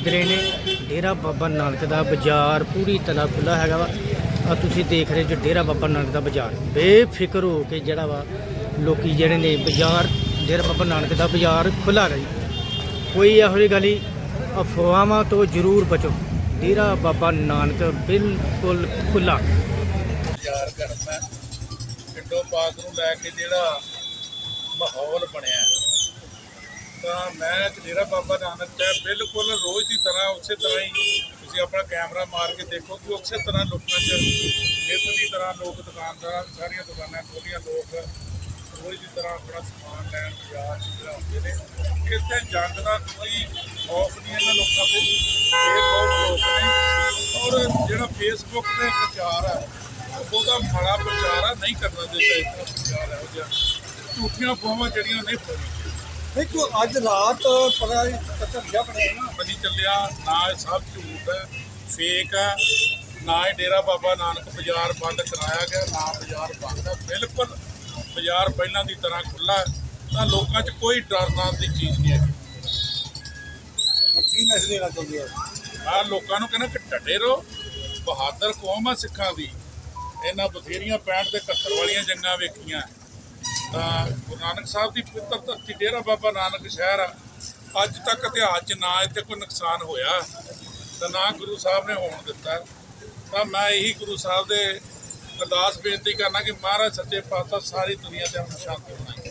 ਖਰੀਦ ਰਹੇ ਨੇ। ਡੇਰਾ ਬਾਬਾ ਨਾਨਕ ਦਾ ਬਾਜ਼ਾਰ ਪੂਰੀ ਤਰ੍ਹਾਂ ਖੁੱਲਾ ਹੈਗਾ ਵਾ। ਆ ਤੁਸੀਂ ਦੇਖ ਰਹੇ ਜੋ ਡੇਰਾ ਬਾਬਾ ਨਾਨਕ ਦਾ ਬਾਜ਼ਾਰ। ਬੇਫਿਕਰ ਹੋ ਕੇ ਜਿਹੜਾ ਵਾ, ਲੋਕੀ ਜਿਹੜੇ ਨੇ ਬਾਜ਼ਾਰ, ਡੇਰਾ ਬਾਬਾ ਨਾਨਕ ਦਾ ਬਾਜ਼ਾਰ ਖੁੱਲਾ ਰਹੀ ਕੋਈ ਇਹੋ ਜਿਹੀ ਗੱਲ ਹੀ ਅਫਵਾਹਾਂ ਤੋਂ ਜ਼ਰੂਰ ਬਚੋ। ਡੇਰਾ ਬਾਬਾ ਨਾਨਕ ਬਿਲਕੁਲ ਖੁੱਲਾ ਯਾਰ ਕਰਨਾ ਪਿੰਡੋਂ ਪਾਕ ਨੂੰ ਲੈ ਕੇ ਜਿਹੜਾ ਮਾਹੌਲ ਬਣਿਆ। ਮੈਂ ਡੇਰਾ ਬਾਬਾ ਨਾਨਕ ਸਾਹਿਬ ਬਿਲਕੁਲ ਰੋਜ਼ ਦੀ ਤਰ੍ਹਾਂ ਉਸੇ ਤਰ੍ਹਾਂ ਹੀ ਤੁਸੀਂ ਆਪਣਾ ਕੈਮਰਾ ਮਾਰ ਕੇ ਦੇਖੋ ਕਿ ਉਸੇ ਤਰ੍ਹਾਂ ਲੋਕਾਂ 'ਚ ਨਿਤ ਦੀ ਤਰ੍ਹਾਂ ਲੋਕ ਦੁਕਾਨਦਾਰਾਂ, ਸਾਰੀਆਂ ਦੁਕਾਨਾਂ ਖੋਲੀਆਂ, ਲੋਕ ਰੋਜ਼ ਦੀ ਤਰ੍ਹਾਂ ਆਪਣਾ ਸਮਾਨ ਲੈਣ ਬਾਜ਼ਾਰ 'ਚ ਆਉਂਦੇ ਹੁੰਦੇ ਨੇ। ਇੱਥੇ ਜੰਗ ਦਾ ਕੋਈ ਖੌਫ ਨਹੀਂ ਇਹਨਾਂ ਲੋਕਾਂ ਦੇ ਇਹ ਬਹੁਤ ਲੋਕ ਨੇ। ਔਰ ਜਿਹੜਾ ਫੇਸਬੁੱਕ ਤੇ ਪ੍ਰਚਾਰ ਹੈ, ਉਹਦਾ ਮਾੜਾ ਪ੍ਰਚਾਰ ਆ, ਨਹੀਂ ਕਰਨਾ ਚਾਹੀਦਾ ਇਸ ਤਰ੍ਹਾਂ ਪ੍ਰਚਾਰ ਇਹੋ ਜਿਹਾ। ਝੂਠੀਆਂ ਫੋਮਾਂ ਜਿਹੜੀਆਂ ਨਹੀਂ ਫੋਨੀਆਂ ਦੇਖੋ ਅੱਜ ਰਾਤ ਪਤਾ ਕੱਚਾ ਗਿਆ ਬਣਿਆ ਨਾ ਨਹੀਂ। ਚੱਲਿਆ ਨਾ ਇਹ ਸਭ ਝੂਠ ਹੈ ਫੇਕ ਹੈ ਨਾ ਇਹ ਡੇਰਾ ਬਾਬਾ ਨਾਨਕ ਬਾਜ਼ਾਰ ਬੰਦ ਕਰਾਇਆ ਗਿਆ ਨਾ ਬਾਜ਼ਾਰ ਬੰਦ ਹੈ। ਬਿਲਕੁਲ ਬਾਜ਼ਾਰ ਪਹਿਲਾਂ ਦੀ ਤਰ੍ਹਾਂ ਖੁੱਲਾ ਹੈ ਤਾਂ ਲੋਕਾਂ 'ਚ ਕੋਈ ਡਰ ਨਾਮ ਦੀ ਚੀਜ਼ ਨਹੀਂ ਹੈ ਕੀ ਮੈਸੇਜ ਦੇਣਾ ਚਾਹੁੰਦੇ ਆ ਆ ਲੋਕਾਂ ਨੂੰ ਕਹਿੰਦਾ ਕਿ ਡਟੇ ਰਹੋ ਬਹਾਦਰ ਕੌਮ ਆ ਸਿੱਖਾਂ ਦੀ। ਇਹਨਾਂ ਬਥੇਰੀਆਂ 65 ਤੇ 71 ਵਾਲੀਆਂ ਜੰਗਾਂ ਵੇਖੀਆਂ। ਗੁਰੂ ਨਾਨਕ ਸਾਹਿਬ ਦੀ ਪਵਿੱਤਰ ਧਰਤੀ ਡੇਰਾ ਬਾਬਾ ਨਾਨਕ ਸ਼ਹਿਰ ਆ। ਅੱਜ ਤੱਕ ਇਤਿਹਾਸ 'ਚ ਨਾ ਇੱਥੇ ਕੋਈ ਨੁਕਸਾਨ ਹੋਇਆ। ਤਾਂ ਨਾ ਗੁਰੂ ਸਾਹਿਬ ਨੇ ਹੋਣ ਦਿੱਤਾ। ਤਾਂ ਮੈਂ ਇਹੀ ਗੁਰੂ ਸਾਹਿਬ ਦੇ ਅਰਦਾਸ ਬੇਨਤੀ ਕਰਨਾ ਕਿ ਮਹਾਰਾਜ ਸੱਚੇ ਪਾਤਸ਼ਾਹ ਸਾਰੀ ਦੁਨੀਆ ਤੇ ਅਮਨ ਸ਼ਾਂਤੀ ਬਣਾਏ।